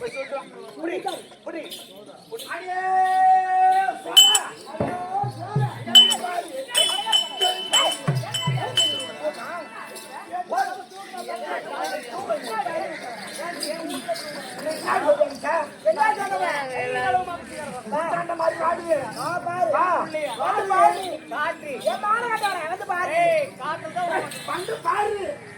போய் சொல்லிட்டு புடி, புடி. அடியே சோழா வந்து பாரு பாரு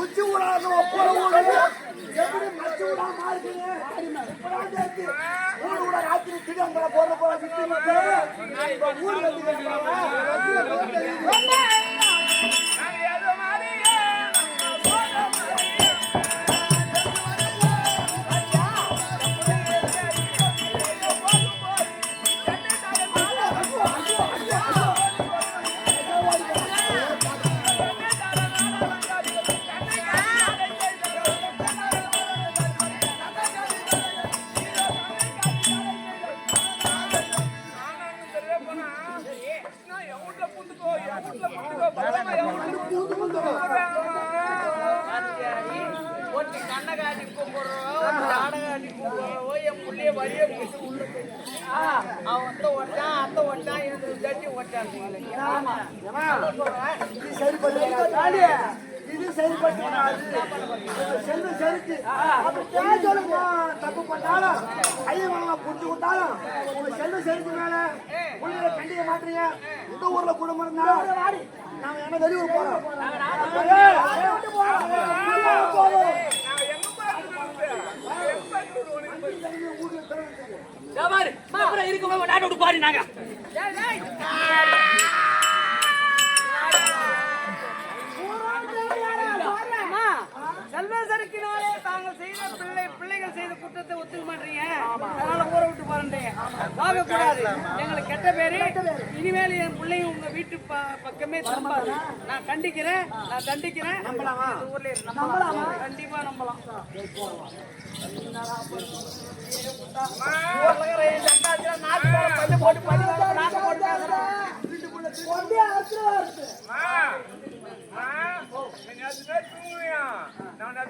உச்சி விடாத போற ஊரு எப்படி மச்சி விடாம விட ராத்திரி ஊர் வந்து வழிய பிடிச்சு உள்ள. அவன் வந்து ஒட்டான் அத்தை ஒட்டான் எனக்கு தட்டி இது சரிப்பட்டு. இது சரிப்பட்டு வராது. செல்வ செருக்கு. அப்ப பேர் சொல்லுங்க. தப்பு பண்ணாலும் ஐயன் புடிச்சு விட்டாலும் உங்க செருக்கு மேல உள்ள கண்டிக்க மாட்டீங்க இந்த ஊர்ல குடும்பம் இருந்தா நாம என்ன வெளியூர் போறோம் ஏய், அதை விட்டு போறோம். வெளியூர் போறோம். அப்புறம் இருக்கும் நாட்டை விட்டு பாரு நாங்க. செய்த பிள்ளை பிள்ளைகள் செய்த குற்றத்தை ஒத்துக்க மாட்டீங்க அதனால ஊரை விட்டு போறேன் வாங்க கூடாது எங்களுக்கு கெட்ட பேரு. இனிமேல் என் பிள்ளைங்க உங்க வீட்டு பக்கமே திரும்பாது. நான் கண்டிக்கிறேன். நான் கண்டிக்கிறேன் நம்பலாமா? ஊர்ல நம்பலாமா. கண்டிப்பா நம்பலாம்.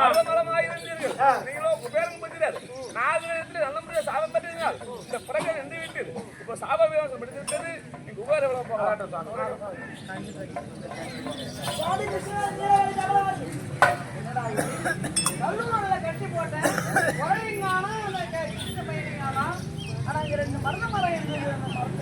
நலக்கிறவனாக மரமரமாயிருந்தீர்கள். நீங்களோ குபேரன் புத்திரர். நாகரிகத்தில் நல்ல முறையில் சாபம் பெற்றீர்கள். இந்த புறக்கதை நின்று விட்டது. இப்போ சாப விவாசம் முடிந்துவிட்டது. நீ குபேர விழா போகலாட்டும் சாமி. கட்டி போட்டேன் ஆனா இங்க ரெண்டு மரண மரம் இருந்தது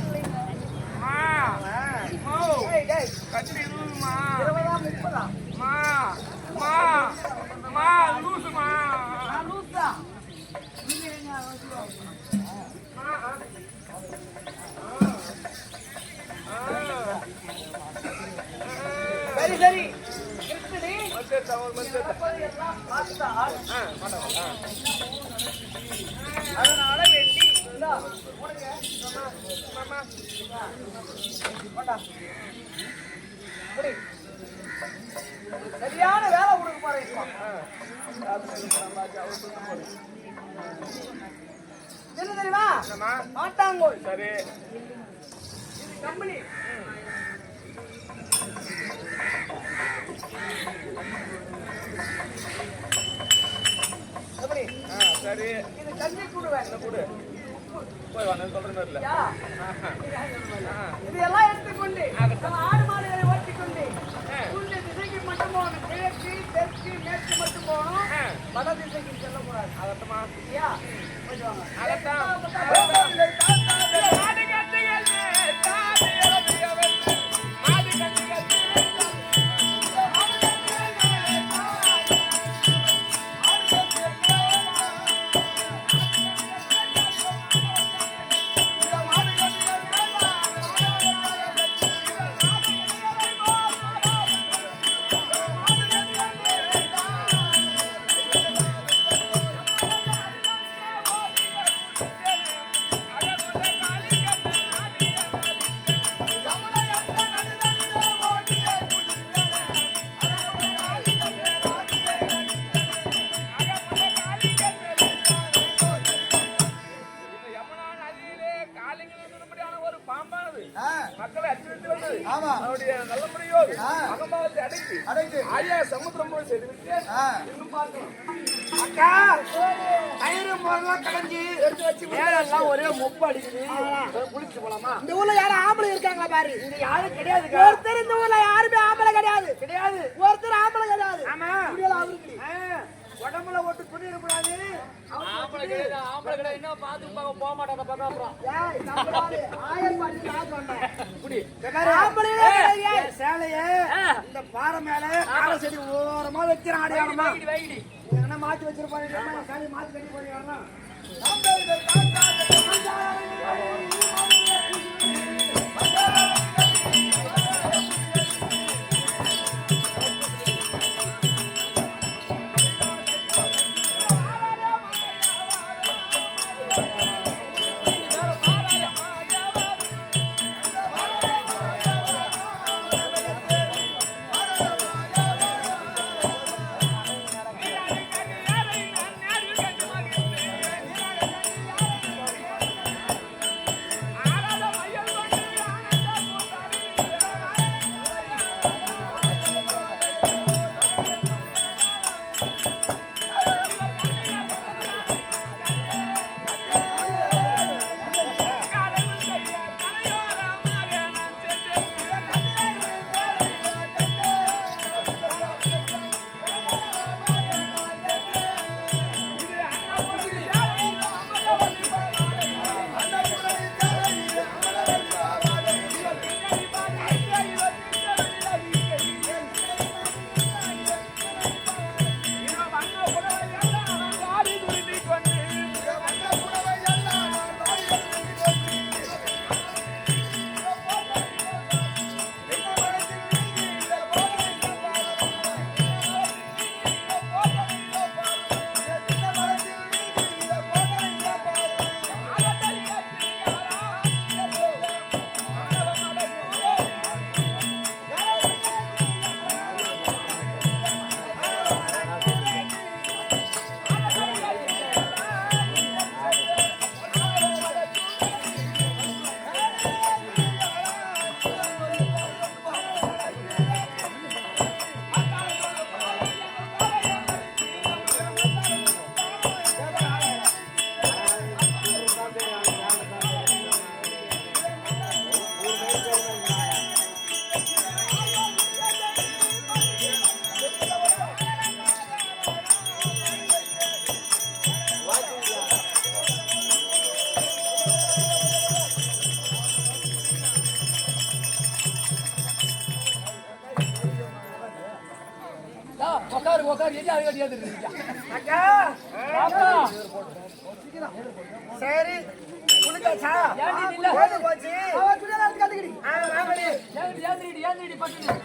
மாட்டோம். ஆ. அதனால வெட்டி சரியான வேலை கொடுக்க போறேன் தெரியுமா ஆமா மாட்டாங்கோல் சரி கம்பெனி சரி. போய் வா நான் சொல்ற மாதிரி இல்ல இதெல்லாம் எடுத்துக்கொண்டு நம்ம ஆடு மாடுகளை ஓட்டிக்கொண்டு சூரிய திசைக்கு மட்டும் போகணும். கிழக்கு தெற்கு மேற்கு மட்டும் போகணும். வட திசைக்கு செல்லக்கூடாது. அதட்டமா ஐயா போயிட்டு வாங்க. மக்களை அச்சுறுத்தி வந்தது. ஆமா. அவருடைய நல்ல முறையோடு. அகம்பாவத்தை. ஆயா சமுத்திரம் போய் செய்துவிட்டு ஆ. இன்னும் பார்க்கணும் அக்கா! கயிறு போறலாம் கடைஞ்சி எடுத்து வச்சு மேலெல்லாம் ஒரே மொப்பு அடிக்குது. குளிச்சு போலாமா? இந்த ஊர்ல யாரும் ஆம்பளை இருக்காங்களா பாரு? இங்க யாரும் கிடையாதுக்கா. ஒருத்தர் இந்த ஊர்ல யாருமே ஆம்பளை கிடையாது. கிடையாது. ஒருத்தர் ஆம்பளை கிடையாது. ஆமா. அவருக்கு. உடம்புல ஒட்டு துணி இருக்கக்கூடாது. ஆம்பளை கிடையாது ஆம்பளை கிடையாது. இன்னும் பார்த்து பார்க்க போக மாட்டாங்க பக்கம் அப்புறம் ஏய், நம்ம ஆளு, ஆயர் பாட்டி நான் சொன்னேன். சேலைய இந்த பாறை மேல காலை செடி ஓரமா வைக்கிறான் அடையாளமா என்ன மாத்தி வச்சிருப்பாங்க காலி மாத்தி கட்டி போய் உட்காரு உட்காரு. எது அது கட்டியாது அக்கா. சரி. குளிச்சாச்சா? ஏன்டி இல்ல? போச்சு. ஏந்திரி ஏந்திரி ஏந்திரி பட்டு